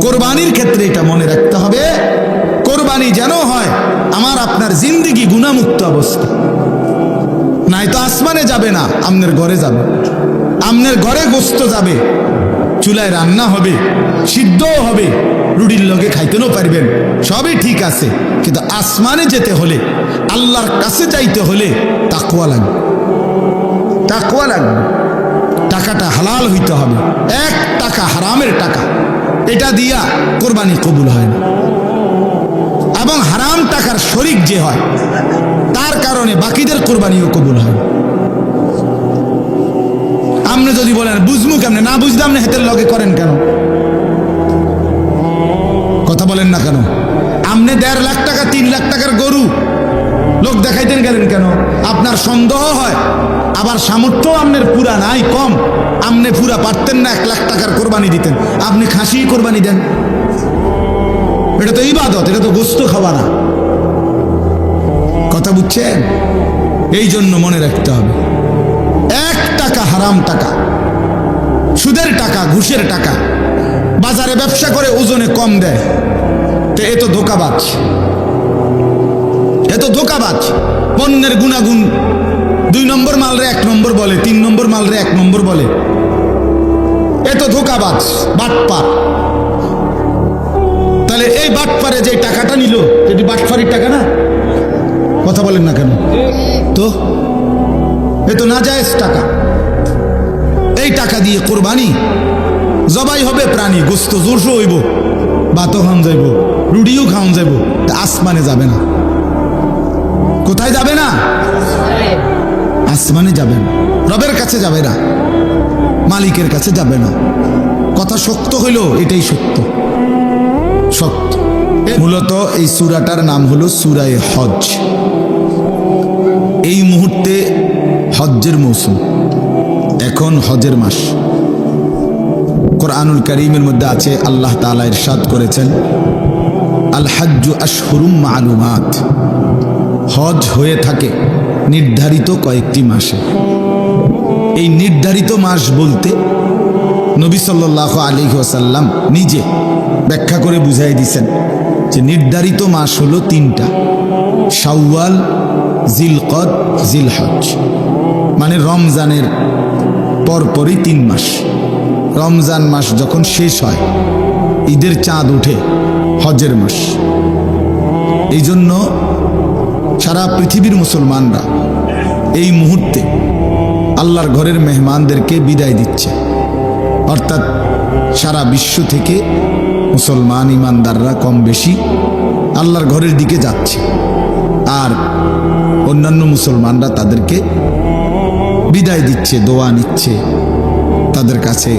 কোরবানির ক্ষেত্রে এটা মনে রাখতে হবে। কোরবানি যেন হয়, আমার আপনার জিন্দিগি গুণামুক্ত অবস্থা। নাই তো আসমানে যাবে না, আমনের ঘরে যাবে। আমনের ঘরে গোস্ত যাবে, চুলায় রান্না হবে, সিদ্ধও হবে, রুটির লগে খাইতেও পারবেন, সবই ঠিক আছে। কিন্তু আসমানে যেতে হলে, আল্লাহর কাছে যাইতে হলে তাকুয়া লাগবে। তাকুয়া লাগবে। টাকাটা হালাল হইতে হবে। এক টাকা হারামের টাকা। এটা দিয়া কোরবানি কবুল হয় না। এবং হারাম টাকার শরিক যে হয়, তার কারণে বাকিদের কোরবানিও কবুল হয়। আপনি যদি বলেন, বুঝমু কেমনে? না বুঝলাম না হেতের লগে করেন কেন? কথা বলেন না কেন? আপনি দেড় লাখ টাকা, তিন লাখ টাকার গরু লোক দেখাইতেন গেলেন কেন? আপনার সন্দেহ হয়, আবার সামর্থ্য আপনার পুরা নাই, কম। আপনি পুরা পারতেন না, এক লাখ টাকার কোরবানি দিতেন। আপনি খাসি কোরবানি দেন। এটা তো ইবাদত, এটা তো গোস্ত খাওয়া না। কথা বুঝছেন? এই জন্য মনে রাখতে হবে। এক টাকা হারাম টাকা, সুদের টাকা, ঘুষের টাকা, বাজারে ব্যবসা করে ওজনে কম দেয়। তো এ তো ধোকাবাজ। এ তো ধোকাবাজ। পণ্যের গুণাগুণ দুই নম্বর মালরে এক নম্বর বলে, তিন নম্বর মালরে এক নম্বর বলে। এ তো ধোকাবাজ, বাটপার। তাহলে এই বাটপারে যে টাকাটা নিল এটি বাটপারির টাকা না? কথা বলেন না কেন? তো? এ তো না যায় টাকা। এই টাকা দিয়ে কোরবানি, জবাই হবে প্রাণী, গোস্ত জোরসো হইব ভাতও খাওয়ান যাইব, রুটিও খাওয়ান যাইব আসমানে যাবে না। কোথায় যাবে না? আসমানে যাবে না। রবের কাছে যাবে না। মালিকের কাছে যাবে না। কথা শক্ত হইল, এটাই সত্য। সত্য। মূলত এই সুরাটার নাম হলো সুরায় হজ এই মুহূর্তে হজ্জের মৌসুম। এখন হজের মাস। কোরআনুল করিমের মধ্যে আছে, আল্লাহ তালা ইরশাদ করেছেন আল হাজ্জু আশহুরুম মালুমাত। হজ হয়ে থাকে নির্ধারিত কয়েকটি মাসে। এই নির্ধারিত মাস বলতে নবী সাল্লাহ আলী ওসাল্লাম নিজে ব্যাখ্যা করে বুঝাই দিছেন যে নির্ধারিত মাস হলো তিনটা, শাওয়াল, জিলকদ, জিলহজ। মানে রমজানের পরপরই তিন মাস। রমজান মাস যখন শেষ হয়, ঈদের চাঁদ উঠে হজের মাস। এই জন্য সারা পৃথিবীর মুসলমানরা এই মুহূর্তে আল্লাহর ঘরের মেহমানদেরকে বিদায় দিচ্ছে। অর্থাৎ সারা বিশ্ব থেকে মুসলমান ইমানদাররা কম বেশি আল্লাহর ঘরের দিকে যাচ্ছে। আর অন্যান্য মুসলমানরা তাদেরকে বিদায় দিচ্ছে, দোয়া নিচ্ছে। তাদের কাছে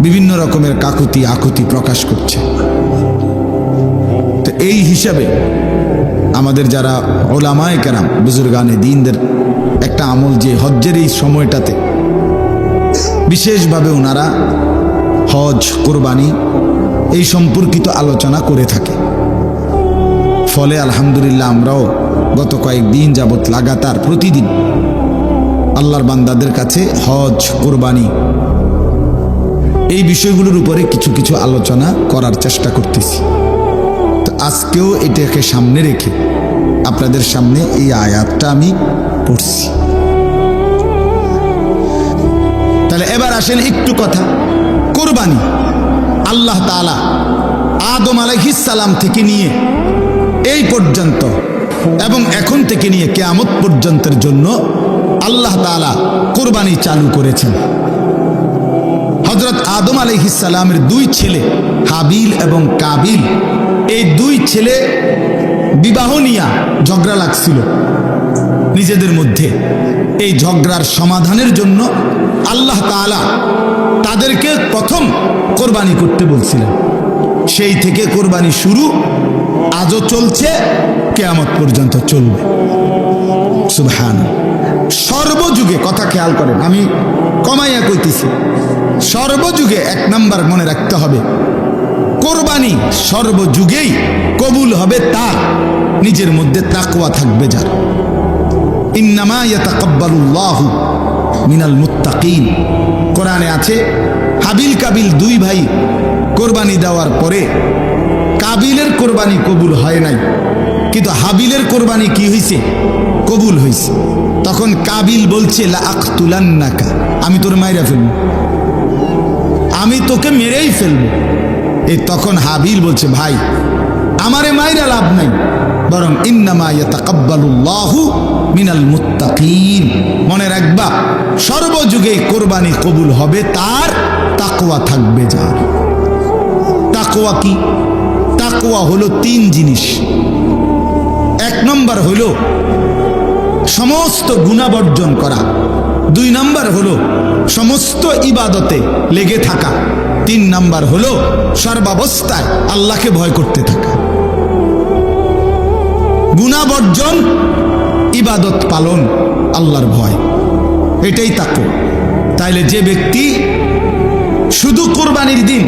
বিভিন্ন রকমের কাকুতি আকুতি প্রকাশ করছে। তো এই হিসাবে আমাদের যারা ওলামায় কেরাম, বুজুর্গানে দিনদের একটা আমল যে হজ্জের এই সময়টাতে, বিশেষভাবে ওনারা হজ, কোরবানি এই সম্পর্কিত আলোচনা করে থাকে। ফলে আলহামদুলিল্লাহ আমরাও গত কয়েকদিন যাবৎ লাগাতার প্রতিদিন আল্লাহর বান্দাদের কাছে হজ, কোরবানি এই বিষয়গুলোর উপরে কিছু কিছু আলোচনা করার চেষ্টা করতেছি। আজকেও এটাকে সামনে রেখে আপনাদের সামনে এই আয়াতটা আমি পড়ছি। তাহলে এবার আসেন একটু কথা। কোরবানি আল্লাহ তালা আদম আলাইহিসালাম থেকে নিয়ে এই পর্যন্ত এবং এখন থেকে নিয়ে কেয়ামত পর্যন্তের জন্য আল্লাহ তালা কোরবানি চালু করেছেন। হজরত আদম আলাইহিসালামের দুই ছেলে হাবিল এবং কাবিল এই দুই ছেলে বিবাহ নিয়া ঝগড়া লাগছিল নিজেদের মধ্যে। এই ঝগড়ার সমাধানের জন্য আল্লাহ তাআলা তাদেরকে প্রথম কোরবানি করতে বলছিলেন। সেই থেকে কোরবানি শুরু আজও চলছে, কেয়ামত পর্যন্ত চলবে। সুবহান। সর্বযুগে, কথা খেয়াল করেন, আমি কমাইয়া কইতেছি, সর্বযুগে এক নাম্বার মনে রাখতে হবে কোরবানি সর্বযুগেই কবুল হবে তার। নিজের মধ্যে তাকওয়া থাকবে যার। ইন্নামা ইয়াতাকাব্বালুল্লাহু মিনাল মুত্তাকিন। কোরআনে আছে, হাবিল কাবিল দুই ভাই কোরবানি দেওয়ার পরে কাবিলের কোরবানি কবুল হয় নাই, কিন্তু হাবিলের কোরবানি কি হয়েছে কবুল হয়েছে তখন কাবিল বলছে, লা আখতুলান্নাকা আমি তোর মাইরা ফেলব। আমি তোকে মেরেই ফেলব। এই তখন হাবিল বলছে, ভাই, আমারে মাইরা লাভ নাই। বরং ইন্নামা মিনাল মুত্তাকিন। মনে রাখবা, সর্বযুগে কোরবানি কবুল হবে, তার তাকোয়া থাকবে যার। তাকোয়া কি? তাকোয়া হলো তিন জিনিস। এক নম্বর হলো সমস্ত গুণাবর্জন করা। দুই নাম্বার হলো সমস্ত ইবাদতে লেগে থাকা। তিন নাম্বার হলো সর্বাবস্থায় আল্লাহকে ভয় করতে থাকা। গুণাবর্জন, ইবাদত পালন আল্লাহর ভয়। এটাই তাকো তাইলে যে ব্যক্তি শুধু কোরবানির দিন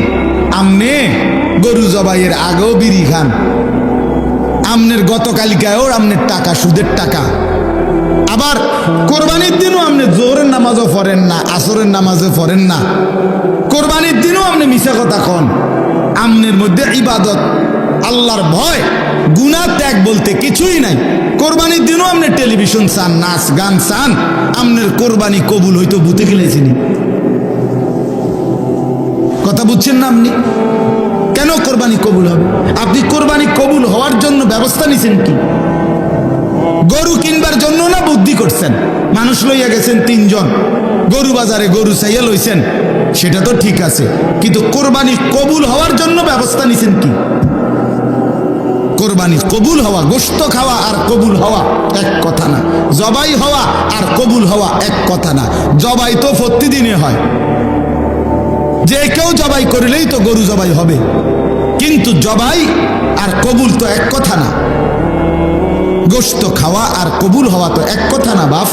আমনে গরু জবাইয়ের আগেও বিড়ি খান, আমনের গতকালিকায়ও আমনের টাকা, সুদের টাকা আবার কোরবানির দিনও আপনি জোরের নামাজও পড়েন না, আসরের নামাজও পড়েন না। কোরবানির দিনও আপনি মিশা কথা কন। আমনের মধ্যে ইবাদত, আল্লাহর ভয় গুণা ত্যাগ বলতে কিছুই নাই। কোরবানির দিনও আপনি টেলিভিশন চান, নাচ, গান চান, আমনের কোরবানি কবুল হইতো বুতে গেলেছিনি কথা বুঝছেন না আপনি? কেন কোরবানি কবুল হবে? আপনি কোরবানি কবুল হওয়ার জন্য ব্যবস্থা নিছেন কি? গরু কিনবার জন্য না বুদ্ধি করছেন? মানুষ লইয়া গেছেন তিনজন। গরু বাজারে গরু চাইয়া লইছেন। সেটা তো ঠিক আছে। কিন্তু কোরবানি কবুল হওয়ার জন্য ব্যবস্থা নিছেন কি? কোরবানি কবুল হওয়া গোস্ত খাওয়া আর কবুল হওয়া এক কথা না। জবাই হওয়া আর কবুল হওয়া এক কথা না। জবাই তো প্রতিদিনে হয়। যে কেউ জবাই করলেই তো গরু জবাই হবে। কিন্তু জবাই আর কবুল তো এক কথা না। গোস্ত খাওয়া আর কবুল হওয়া তো এক কথা না, বাপ।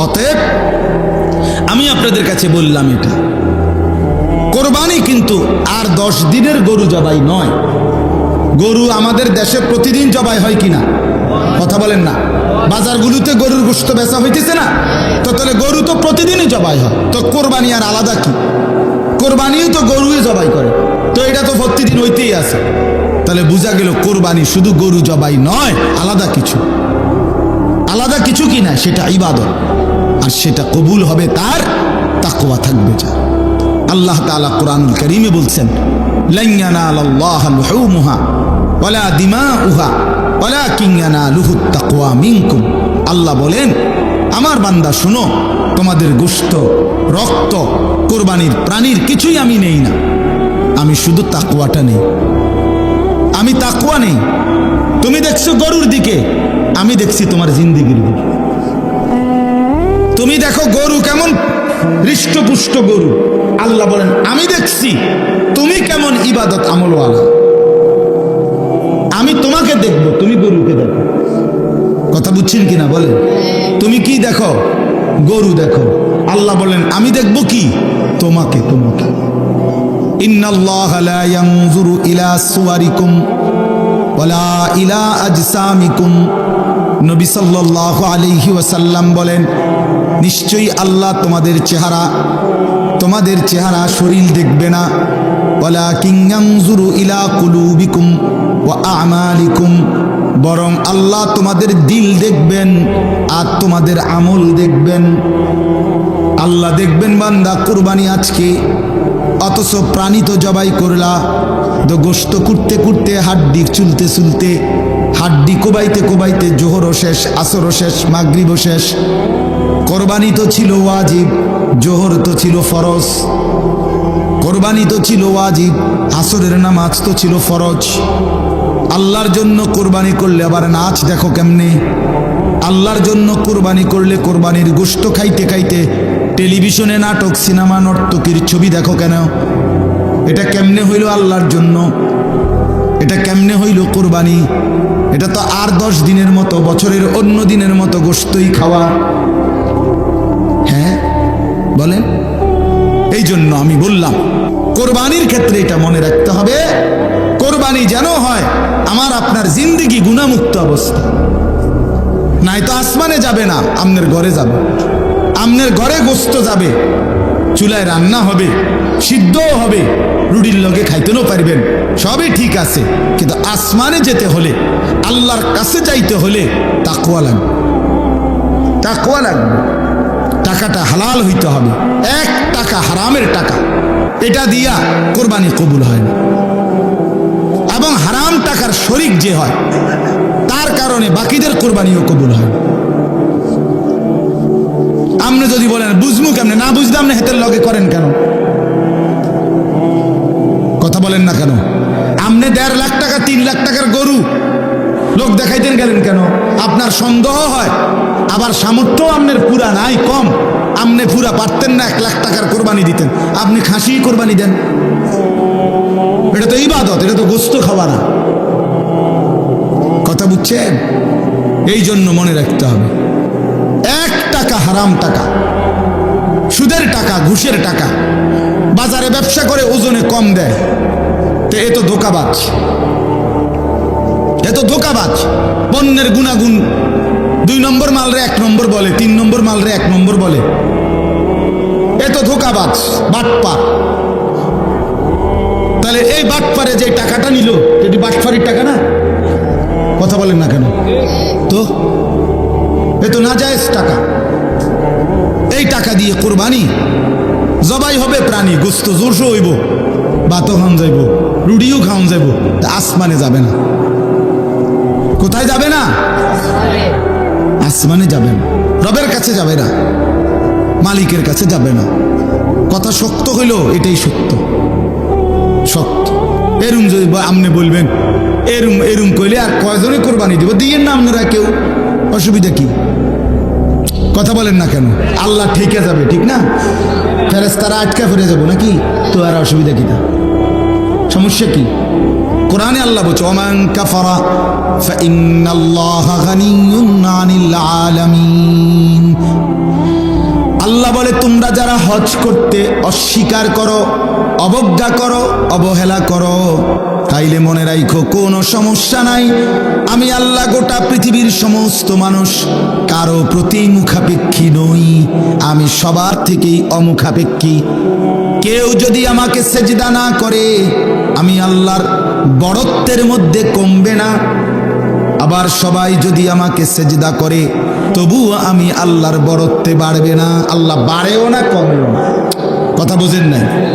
অতএব আমি আপনাদের কাছে বললাম এটা। কোরবানি কিন্তু আর দশ দিনের গরু জবাই নয়। গরু আমাদের দেশে প্রতিদিন জবাই হয় কিনা? কথা বলেন না। বাজারগুলোতে গরুর গোস্ত বেচা হইতেছে না? তো তাহলে গরু তো প্রতিদিনই জবাই হয়। তো কোরবানি আর আলাদা কি? কোরবানিও তো গরুই জবাই করে। তো এটা তো প্রতিদিন হইতেই আছে। তাহলে বোঝা গেল কোরবানি শুধু গরু জবাই নয়, আলাদা কিছু। আলাদা কিছু কি না, সেটা ইবাদত। আর সেটা কবুল হবে তার, তাকওয়া থাকবে যা। আল্লাহ তাআলা কোরআনুল করিমে বলছেন আল্লাহ বলেন, আমার বান্দা, শুনো, তোমাদের গোশত, রক্ত, কোরবানির প্রাণীর কিছুই আমি নেই না। আমি শুধু তাকুয়াটা নেই। আমি তাকুয়া নেই। তুমি দেখছ গরুর দিকে। আমি দেখছি তোমার জিন্দিগির দিকে। তুমি দেখো গরু কেমন? হৃষ্টপুষ্ট গরু। আল্লাহ বলেন, আমি দেখছি। তুমি কেমন ইবাদত আমলওয়ালা? আমি তোমাকে দেখব, তুমি গরুকে দেখো। কথা বুঝছেন কিনা বলেন? তুমি কি দেখো? গরু দেখো। আল্লাহ বলেন, আমি দেখব কি? তোমাকে তোমাকে। ইলা ইলা আলাইহি বলেন, নিশ্চয়ই আল্লাহ তোমাদের চেহারা তোমাদের চেহারা শরীর দেখবে না। ইলা আমালিকুম। বরং আল্লাহ তোমাদের দিল দেখবেন আর তোমাদের আমল দেখবেন। আল্লাহ দেখবেন বান্দা কুরবানি আজকে অথচ প্রাণী তো জবাই করলা। তো গোস্ত কুটতে কুটতে হাড্ডি চুলতে চুলতে, হাড্ডি কোবাইতে কোবাইতে জোহরও শেষ আসরও শেষ মাগরিবও শেষ। কোরবানি তো ছিল ওয়াজিব, জোহর তো ছিল ফরজ। কোরবানি তো ছিল ওয়াজিব, আসরের নামাজ তো ছিল ফরজ। আল্লাহর জন্য কোরবানি করলে আবার নাচ দেখো কেমনে? আল্লাহর জন্য কোরবানি করলে কোরবানির গোস্ত খাইতে খাইতে টেলিভিশনে নাটক, সিনেমা, নর্তকীর ছবি দেখো কেন? এটা কেমনে হইল আল্লাহর জন্য? এটা কেমনে হইল কোরবানি? এটা তো আর দশ দিনের মতো, বছরের অন্য দিনের মতো গোস্তই খাওয়া। হ্যাঁ? বলেন। এই জন্য আমি বললাম, কোরবানির ক্ষেত্রে এটা মনে রাখতে হবে, কোরবানি যেন হয়, আমার আপনার জিন্দিগি গুণামুক্ত অবস্থা। নাই তো আসমানে যাবে না, আমনের ঘরে যাবে। আমনের ঘরে গোস্ত যাবে। চুলায় রান্না হবে সিদ্ধও হবে রুটির লগে খাইতেও পারবেন। সবই ঠিক আছে কিন্তু আসমানে যেতে হলে আল্লাহর কাছে যাইতে হলে তাকুয়া লাগবে। তাকুয়া লাগবে। টাকাটা হালাল হইতে হবে। এক টাকা হারামের টাকা এটা দিয়া কোরবানি কবুল হয় না। এবং হারাম টাকার শরিক যে হয় তার কারণে বাকিদের কোরবানিও কবুল হয় না। আপনি যদি বলেন, বুঝমু কেমনে? না বুঝলাম না হেতের লগে করেন কেন? কথা বলেন না কেন? আপনি দেড় লাখ টাকা, তিন লাখ টাকার গরু লোক দেখাইতেন গেলেন কেন? আপনার সন্দেহ হয়, আবার সামর্থ্য আপনার পুরা নাই, কম। আপনি পুরা পারতেন না, এক লাখ টাকার কোরবানি দিতেন। আপনি খাসি কোরবানি দেন। এটা তো ইবাদত, এটা তো গোস্ত খাওয়া না। কথা বুঝছেন? এই জন্য মনে রাখতে হবে। হারাম টাকা, সুদের টাকা, ঘুষের টাকা, বাজারে ব্যবসা করে ওজনে কম দেয়, তো এ তো ধোকাবাজ। এ তো ধোকাবাজ। পণ্যের গুণাগুণ, দুই নম্বর মালরে এক নম্বর বলে, তিন নম্বর মালরে এক নম্বর বলে। এ তো ধোকাবাজ, বাটপার। তাহলে এই বাটপারে যে টাকাটা নিল, এটি বাটপারির টাকা না? কথা বলেন না কেন? তো? এ তো না টাকা। এই টাকা দিয়ে কোরবানি। জবাই হবে প্রাণী, গোস্ত জোরসো হইব, ভাতও খাওয়ান যাইব, রুটিও খাওয়ান যাইব আসমানে যাবে না। কোথায় যাবে না? আসমানে যাবে না। রবের কাছে যাবে না। মালিকের কাছে যাবে না। কথা শক্ত হইল, এটাই সত্য। সত্য। এরম যদি আপনি বলবেন, এরম এরম কইলে আর কয়জনে কোরবানি দিব? দিয়ে না আপনারা কেউ। অসুবিধা কি? কথা বলেন না কেন? আল্লাহ ঠিকে যাবে, ঠিক না? ফেরেস্তারা আটকা ফিরে যাব নাকি? তো আর অসুবিধা কি না সমস্যা কি? কোরআনে আল্লাহ বলছে আলামিন। আল্লাহ বলে, তোমরা যারা হজ করতে অস্বীকার করো, অবজ্ঞা করো, অবহেলা করো। তাইলে মনে রাখো কোনো সমস্যা নাই। আমি আল্লাহ গোটা পৃথিবীর সমস্ত মানুষ, কারও প্রতি মুখাপেক্ষী নই। আমি সবার থেকেই অমুখাপেক্ষী। কেউ যদি আমাকে সেজদা না করে, আমি আল্লাহর বড়ত্বের মধ্যে কমবে না। আবার সবাই যদি আমাকে সেজদা করে, তবুও আমি আল্লাহর বড়ত্বে বাড়বে না। আল্লাহ বাড়েও না, কমেও না। কথা বুঝেন নাই?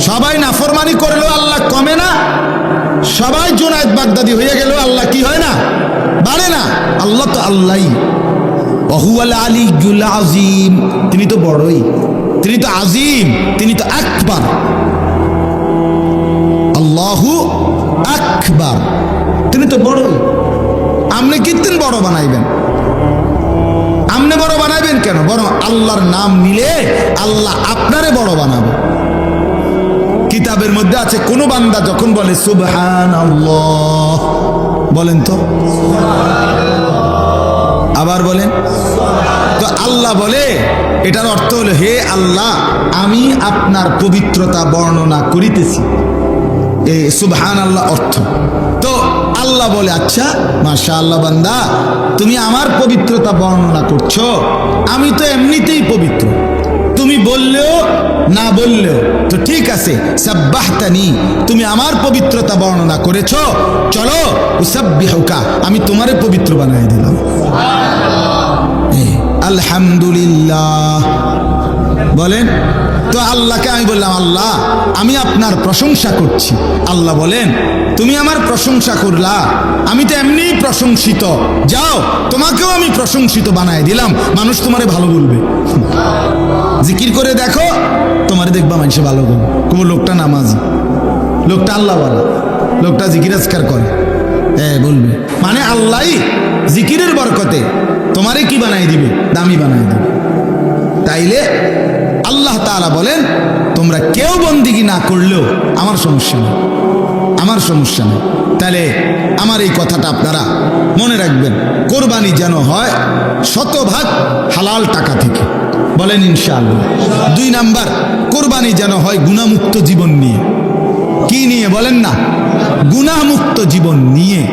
সবাই নাফরমানি করলেও আল্লাহ কমে না। সবাই জোনায়দ বাগদাদি হয়ে গেলেও আল্লাহ কি হয় না? বাড়ে না। আল্লাহ তো আল্লাহই অহুয়াল আলী আজিম তিনি তো বড়ই। তিনি তো আজিম তিনি তো আকবার। আল্লাহু আকবার। তিনি তো বড়ই। আপনি কীর্তন বড় বানাইবেন? আপনি বড় বানাইবেন কেন? বরং আল্লাহর নাম নিলে আল্লাহ আপনারে বড় বানাবে। কিতাবের মধ্যে আছে, কোন বান্দা যখন বলে সুবহান বলেন তো। আবার বলেন, তো আল্লাহ বলে এটার অর্থ হলো, হে আল্লাহ, আমি আপনার পবিত্রতা বর্ণনা করিতেছি। এই সুবহান আল্লাহ অর্থ। তো আল্লাহ বলে আচ্ছা মাশা আল্লাহ বান্দা, তুমি আমার পবিত্রতা বর্ণনা করছ, আমি তো এমনিতেই পবিত্র। তুমি বললেও না বললেও, তো ঠিক আছে, সাব্বাহতানি, তুমি আমার পবিত্রতা বর্ণনা করেছ, চলো, উসাব্বিহুকা, আমি তোমারে পবিত্র বানাই দিলাম। আলহামদুলিল্লাহ। বলেন? তো আল্লাহকে আমি বললাম, আল্লাহ, আমি আপনার প্রশংসা করছি। আল্লাহ বলেন, তুমি আমার প্রশংসা করলা। আমি তো এমনিই প্রশংসিত। যাও, তোমাকেও আমি প্রশংসিত বানায় দিলাম। মানুষ তোমারে ভালো বলবে। জিকির করে দেখো, তোমারে দেখবা মানুষে ভালো বলবে। কোনো লোকটা নামাজি। লোকটা আল্লাহ বলে লোকটা জিকির আজকার করে। হ্যাঁ বলবে। মানে আল্লাহই জিকিরের বরকতে তোমারে কি বানাই দিবে? দামি বানাই দিবে। তাইলে তাআলা বলেন, তোমরা কেউ বন্দিগি না করলেও আমার সমস্যা নেই। আমার সমস্যা নেই। তাহলে আমার এই কথাটা আপনারা মনে রাখবেন, কোরবানি যেন হয় শতভাগ হালাল টাকা থেকে। বলেন ইনশাআল্লাহ। দুই নাম্বার, কোরবানি যেন হয় গুণামুক্ত জীবন নিয়ে। কি নিয়ে বলেন না? গুণামুক্ত জীবন নিয়ে।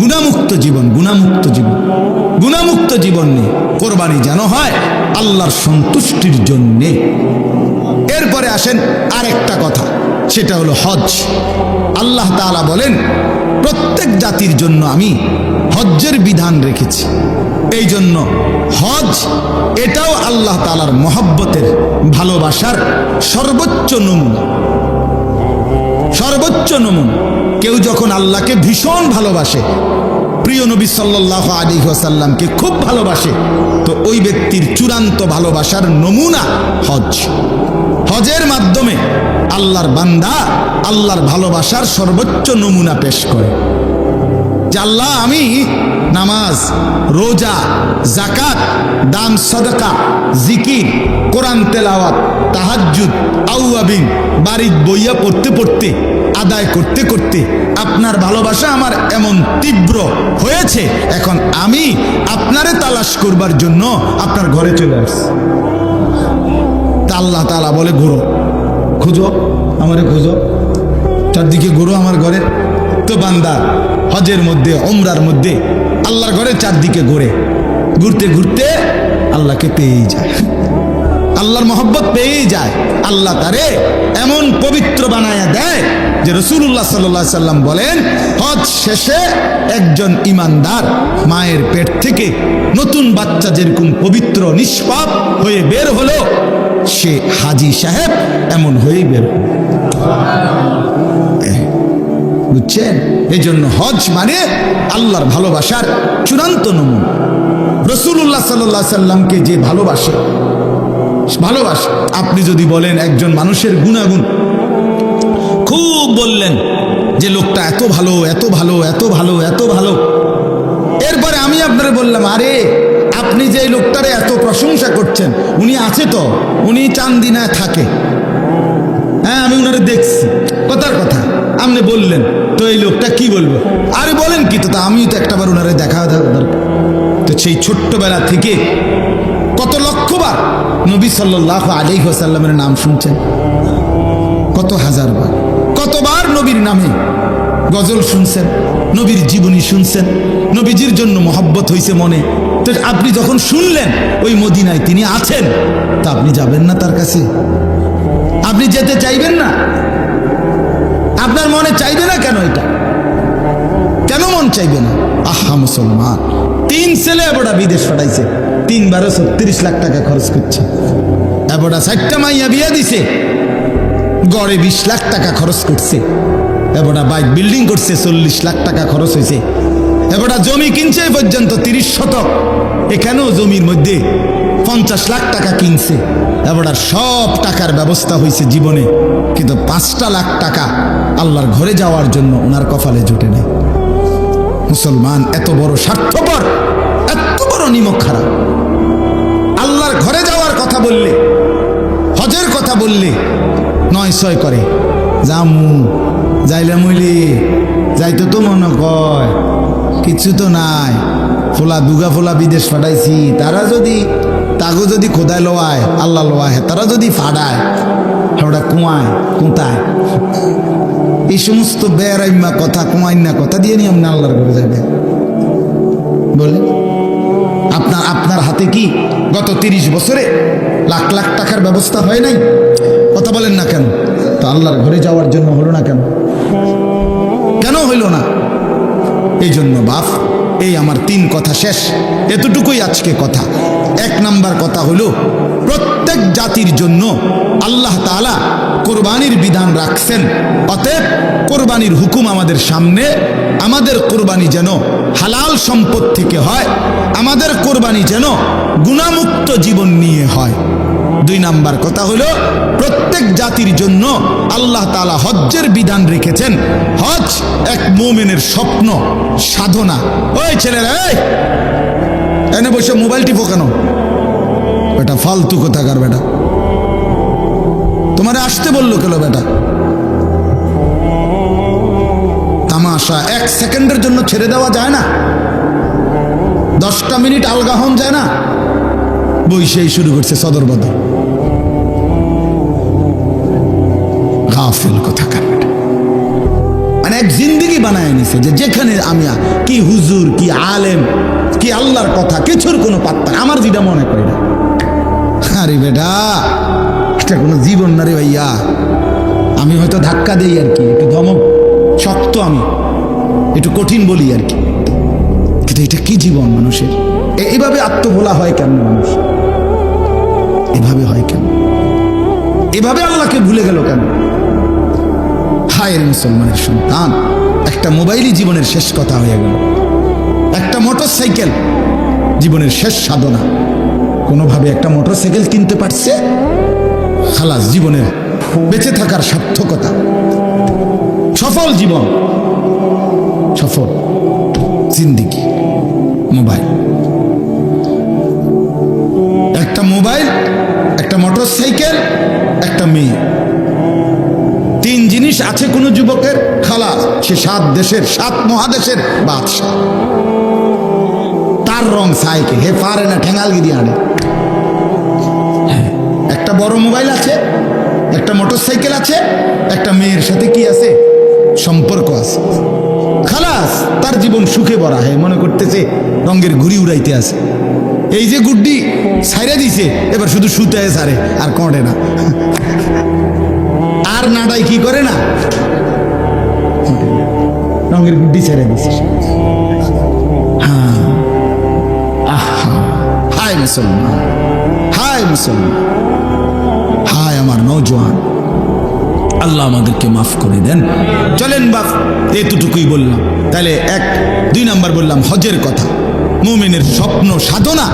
গুণামুক্ত জীবন গুণামুক্ত জীবন। গুণামুক্ত জীবন নিয়ে কোরবানি যেন হয় আল্লাহর সন্তুষ্টির জন্যে। আসেন, আরেকটা কথা, সেটা হলো হজ আল্লাহ তাআলা বলেন, প্রত্যেক জাতির জন্য আমি হজ্জের বিধান রেখেছি। এই জন্য হজ এটাও আল্লাহ তাআলার মহব্বতের ভালোবাসার সর্বোচ্চ নমুনা। সর্বোচ্চ নমুন। কেউ যখন আল্লাহকে ভীষণ ভালোবাসে, প্রিয় নবী সাল্লাহ আলী ওসাল্লামকে খুব ভালোবাসে, তো ওই ব্যক্তির চূড়ান্ত ভালোবাসার নমুনা হজ হজের মাধ্যমে আল্লাহর বান্দা আল্লাহর ভালোবাসার সর্বোচ্চ নমুনা পেশ করে। যে আল্লাহ, আমি নামাজ, রোজা জাকাত দান, সদকা, জিকির, কোরআন, তেলাওয়াত, তাহাজ্জুদ, আউয়াবিন বাড়ির বইয়া পড়তে পড়তে, আদায় করতে করতে আপনার ভালোবাসা আমার এমন তীব্র হয়েছে, এখন আমি আপনারে তালাশ করবার জন্য আপনার ঘরে চলে আসছি। আল্লাহ তালা বলে, ঘুরো। খুঁজো? আমারে খুঁজো? চারদিকে ঘুরো আমার ঘরে। তো বান্দা, হজের মধ্যে ওমরার মধ্যে আল্লাহর ঘরে চারদিকে ঘুরে। ঘুরতে ঘুরতে আল্লাহকে পেয়েই যায়। আল্লাহর মহব্বত পেয়েই যায়। আল্লাহ তারে এমন পবিত্র বানায়া দেয় যে রসুল্লাহ সাল্লাহ সাল্লাম বলেন, হজ শেষে একজন ইমানদার মায়ের পেট থেকে নতুন বাচ্চা যেরকম পবিত্র নিষ্পাপ হয়ে বের হলো সে হাজি সাহেব এমন হয়েই বের বুঝছেন? এই জন্য হজ মানে আল্লাহর ভালোবাসার চূড়ান্ত নমুন। রসুল্লাহ সাল্লাহ সাল্লামকে যে ভালোবাসে ভালোবাসে। আপনি যদি বলেন একজন মানুষের গুণাগুণ, খুব বললেন যে লোকটা এত ভালো এত ভালো এত ভালো এত ভালো। এরপরে আমি আপনারে বললাম, আরে আপনি যে লোকটারে এত প্রশংসা করছেন, উনি আছে তো? উনি চান্দিনায় থাকে। হ্যাঁ আমি ওনারে দেখছি। কথার কথা। আপনি বললেন, তো এই লোকটা কি বলব? আরে বলেন কি তো আমিও তো একটাবার ওনারে দেখা দরকার। তো সেই ছোট্টবেলা থেকে কত লক্ষবার নবী সাল্লাহ আলী হোসাল্লামের নাম শুনছেন? কত হাজার বার কতবার নবীর নামে গজল শুনছেন, নবীর জীবনী শুনছেন, নবীজির জন্য মহব্বত হয়েছে মনে। তো আপনি যখন শুনলেন, ওই মদিনায় তিনি আছেন, তা আপনি যাবেন না তার কাছে। আপনি যেতে চাইবেন না। আপনার মনে চাইবে না কেন এটা? কেন মন চাইবে না? আহা, মুসলমান। তিন ছেলে এবড়া বিদেশ পাঠাইছে, তিনবারও ছত্রিশ লাখ টাকা খরচ করছে। এবড়া ষাটটা মাইয়া বিয়া দিছে, গড়ে বিশ লাখ টাকা খরচ করছে। এবড়া বাইক বিল্ডিং করছে, চল্লিশ লাখ টাকা খরচ হয়েছে। এবড়া জমি কিনছে এ পর্যন্ত তিরিশ শতক। এখানেও জমির মধ্যে পঞ্চাশ লাখ টাকা কিনছে। এবড়ার সব টাকার ব্যবস্থা হয়েছে জীবনে। কিন্তু পাঁচটা লাখ টাকা আল্লাহর ঘরে যাওয়ার জন্য ওনার কপালে জুটে নেই। মুসলমান, এত বড় স্বার্থপর, এত বড় নিমক খারাপ আল্লাহর ঘরে যাওয়ার কথা বললে, হজের কথা বললে নয় ছয় করে। জামু যাইলে মুইলি, যাইতো তো মনে কয় কিছু তো নাই। ফোলা দুগা ফোলা বিদেশ ফাটাইছি তারা যদি, তাগো যদি খোদায় লোয়ায় আল্লাহ লোয়ায় তারা যদি ফাড়ায় ওটা কুয়ায়, কুঁতায়। এই সমস্ত বেড়াইম্মা কথা কুমাইন্না কথা দিয়ে নিয়ে আপনি আল্লাহর ঘরে যাবেন বলে আপনার আপনার হাতে কি গত তিরিশ বছরে লাখ লাখ টাকার ব্যবস্থা হয় নাই? কথা বলেন না কেন? তো আল্লাহর ঘরে যাওয়ার জন্য হলো না কেন? কেন হইল না? এই জন্য বাপ, এই আমার তিন কথা শেষ। এতটুকুই আজকে কথা। এক নাম্বার কথা হলো প্রত্যেক জাতির জন্য আল্লাহ তাআলা কোরবানির বিধান রাখছেন। অতএব কোরবানির হুকুম আমাদের সামনে। আমাদের কোরবানি যেন হালাল সম্পদ থেকে হয়। আমাদের কোরবানি যেন গুণামুক্ত জীবন নিয়ে হয়। দুই নাম্বার কথা হলো, প্রত্যেক জাতির জন্য আল্লাহ তালা হজ্জের বিধান রেখেছেন। হজ এক মোমেনের স্বপ্ন, সাধনা। ওই ছেলেরা এনে বসে মোবাইল টিপো কেন? বেটা, ফালতু কোথাকার বেটা। তোমারে আসতে বলল কেন বেটা? তামাশা এক সেকেন্ডের জন্য ছেড়ে দেওয়া যায় না। দশটা মিনিট আলগা হন যায় না। বইসেই শুরু করছে সদর বদর। গাফিল কোথাকার। মানে এক জিন্দিগি বানায় নিছে যে যেখানে আমি কি হুজুর, কি আলেম, কি আল্লাহর কথা, কিছুর কোনো পাত্তা আমার যেটা মনে করি না। আরে বেটা, এটা কোনো জীবন না রে ভাইয়া। আমি হয়তো ধাক্কা দেই আর কি, একটু ধমক, শক্ত আমি, একটু কঠিন বলি আর কি। কিন্তু এটা কি জীবন মানুষের? এইভাবে আত্মভোলা হয় কেমন মানুষ? এভাবে হয় কেন? এভাবে আল্লাহকে ভুলে গেল কেন? হায়ের মুসলমানের সন্তান, একটা মোবাইলই জীবনের শেষ কথা হয়ে গেল। একটা মোটর সাইকেল জীবনের শেষ সাধনা। কোনোভাবে একটা মোটর সাইকেল কিনতে পারছে? খালাস জীবনের বেঁচে থাকার সার্থকতা। সফল জীবন। সফল জিন্দিগি। মোবাইল। একটা মোবাইল মোটর সাইকেল একটা মেয়ে। তিন জিনিস আছে কোন যুবকের খালাস সে সাত দেশের, সাত মহাদেশের বাদশাহ। তার রং সাইকে, হে পারে না ঠেঙ্গালগিরি আনে। একটা বড় মোবাইল আছে, একটা মোটর সাইকেল আছে, একটা মেয়ের সাথে কি আছে? সম্পর্ক আছে। খালাস, তার জীবন সুখে ভরা হয় মনে করতেছে রঙের ঘুরি উড়াইতে আছে। এই যে গুড্ডি, ছাইরে দিছে। এবার শুধু শুতে সারে, আর কটে না। আর নাডাই কি করে না? রঙের গুড্ডি ছেড়ে দিছে। হ্যাঁ। হায় মুসলমান হায় মুসলমান। হায় আমার নৌজওয়ান আল্লাহ আমাদেরকে মাফ করে দেন। চলেন বাপ, এতটুকুই বললাম। তাহলে এক, দুই নাম্বার বললাম হজের কথা। মুমিনের স্বপ্ন সাধনা।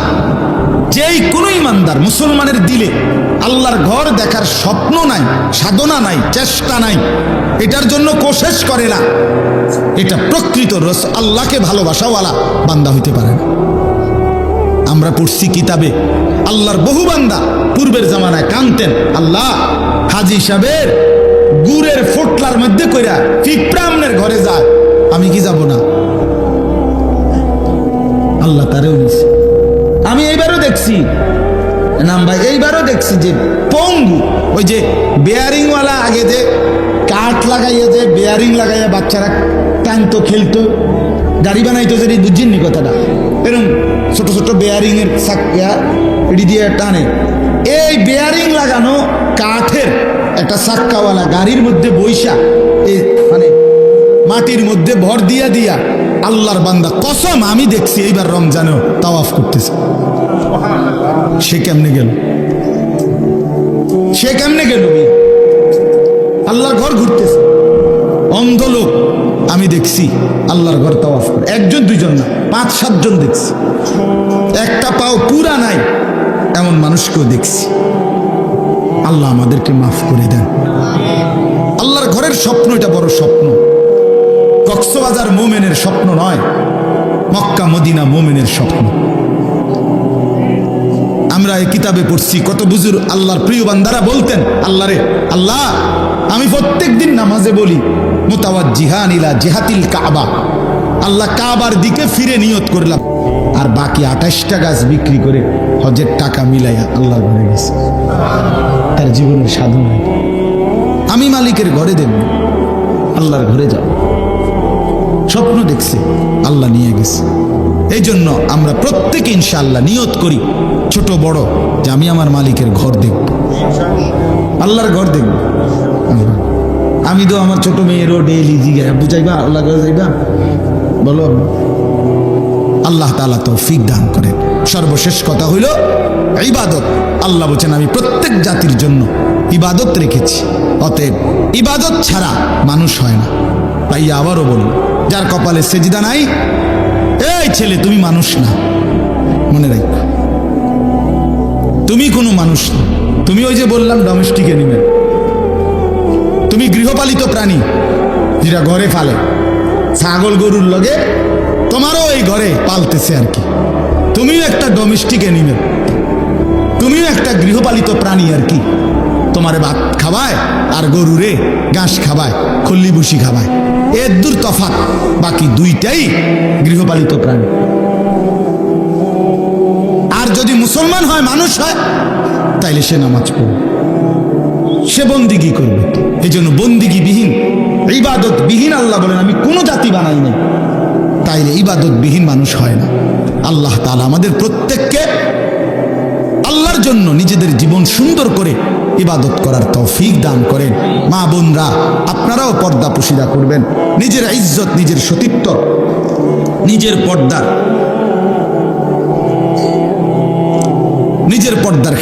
যেই কোনো ইমানদার মুসলমানের দিলে আল্লাহর ঘর দেখার স্বপ্ন নাই, সাধনা নাই, চেষ্টা নাই, এটার জন্য কোশেষ করে না। এটা প্রকৃত রস, আল্লাহকে ভালোবাসাওয়ালা বান্দা হইতে পারে না। আমরা পড়ছি কিতাবে, আল্লাহর বহু বান্দা পূর্বের জামানায় কানতেন আল্লাহ, হাজি সাহেবের গুড়ের ফোটলার মধ্যে কইরা ফিপ্রামনের দেখছি। নাম ভাই, এইবারও দেখছি যে পঙ্গু, ওই যে বেয়ারিংওয়ালা আগে যে কাঠ লাগাইয়া যে বেয়ারিং লাগাইয়া বাচ্চারা টানতো খেলতো গাড়ি বানাইতো যে বুঝিনি কথাটা। এরকম ছোট ছোট বেয়ারিং এর চাকা এটি দিয়ে টানে। এই বেয়ারিং লাগানো কাঠের একটা চাক্কাওয়ালা গাড়ির মধ্যে বৈশা এই মানে মাটির মধ্যে ভর দিয়া দিয়া আল্লাহর বান্দা, কসম আমি দেখছি এইবার রমজানেও তাওয়াফ করতেছে। সে কেমনে গেল? সে কেমনে গেল? আল্লাহর ঘর ঘুরতেছে। অন্ধ লোক আমি দেখছি আল্লাহর ঘর তাওয়াফ করে। একজন, দুইজন না, পাঁচ, সাতজন দেখছি। একটা পাও পুরা নাই, এমন মানুষকেও দেখছি। আল্লাহ আমাদেরকে মাফ করে দেন। আল্লাহর ঘরের স্বপ্ন, এটা বড় স্বপ্ন। কক্সবাজার মোমেনের স্বপ্ন নয়, মক্কা, মদিনা মোমেনের স্বপ্ন। আমরা এই কিতাবে পড়ছি, কত বুজুর আল্লাহর প্রিয় বান্দারা বলতেন, আল্লাহ রে, আল্লাহ, আমি প্রত্যেক দিন নামাজে বলি মোতাবাদ জিহান ইলা জেহাতিল কাবা। আল্লাহ কাবার দিকে ফিরে নিয়ত করলাম। আর বাকি আঠাশটা গাছ বিক্রি করে হজের টাকা মিলাইয়া আল্লাহর ঘরে গেছে। তার জীবনের সাধন আমি মালিকের ঘরে দেব আল্লাহর ঘরে যাব। স্বপ্ন দেখছে, আল্লাহ নিয়ে গেছে। এই জন্য আমরা প্রত্যেকে ইনশাআল্লাহ নিয়ত করি, ছোট বড়, যে আমি আমার মালিকের ঘর দেখব। আল্লাহর ঘর দেখব। আমি তো আমার ছোট মেয়েরও ডেইলি জিজ্ঞাসা বুঝাইবা আল্লাহ ঘরে যাইবা? বলো। আল্লাহ তালা তৌফিক দান করেন। সর্বশেষ কথা হইল, ইবাদত। আল্লাহ বলছেন, আমি প্রত্যেক জাতির জন্য ইবাদত রেখেছি। অতএব ইবাদত ছাড়া মানুষ হয় না। তাই আবারও বলল যার কপালে সেজিদা নাই, এই ছেলে তুমি মানুষ না। মনে রাখো, তুমি কোনো মানুষ না। তুমি ওই যে বললাম ডোমেস্টিক এনিমেল তুমি গৃহপালিত প্রাণী, যেটা ঘরে ফালে। ছাগল গরুর লগে তোমারও এই ঘরে পালতেছে আর কি। তুমিও একটা ডোমেস্টিক এনিমেল তুমিও একটা গৃহপালিত প্রাণী আর কি। তোমারে ভাত খাওয়ায় আর গরুরে ঘাস খাওয়ায়, খল্লি ভুসি খাবায় এর দূর তফাৎ, বাকি দুইটাই গৃহপালিত প্রাণী। আর যদি মুসলমান হয়, মানুষ হয়, তাইলে সে নামাজ পড়বে সে বন্দিগি করবে। এই জন্য বন্দিগি বিহীন ইবাদত বিহীন আল্লাহ বলেন, আমি কোনো জাতি বানাই নাই। তাইলে ইবাদত বিহীন মানুষ হয় না। আল্লাহ তাআলা আমাদের প্রত্যেককে আল্লাহর জন্য নিজেদের জীবন সুন্দর করে ইবাদত করার তৌফিক দান করেন। মা বোনরা, আপনারাও পর্দা পুশিদা করবেন। নিজের ইজ্জত, নিজের সতীত্ব, নিজের পর্দার নিজের পর্দার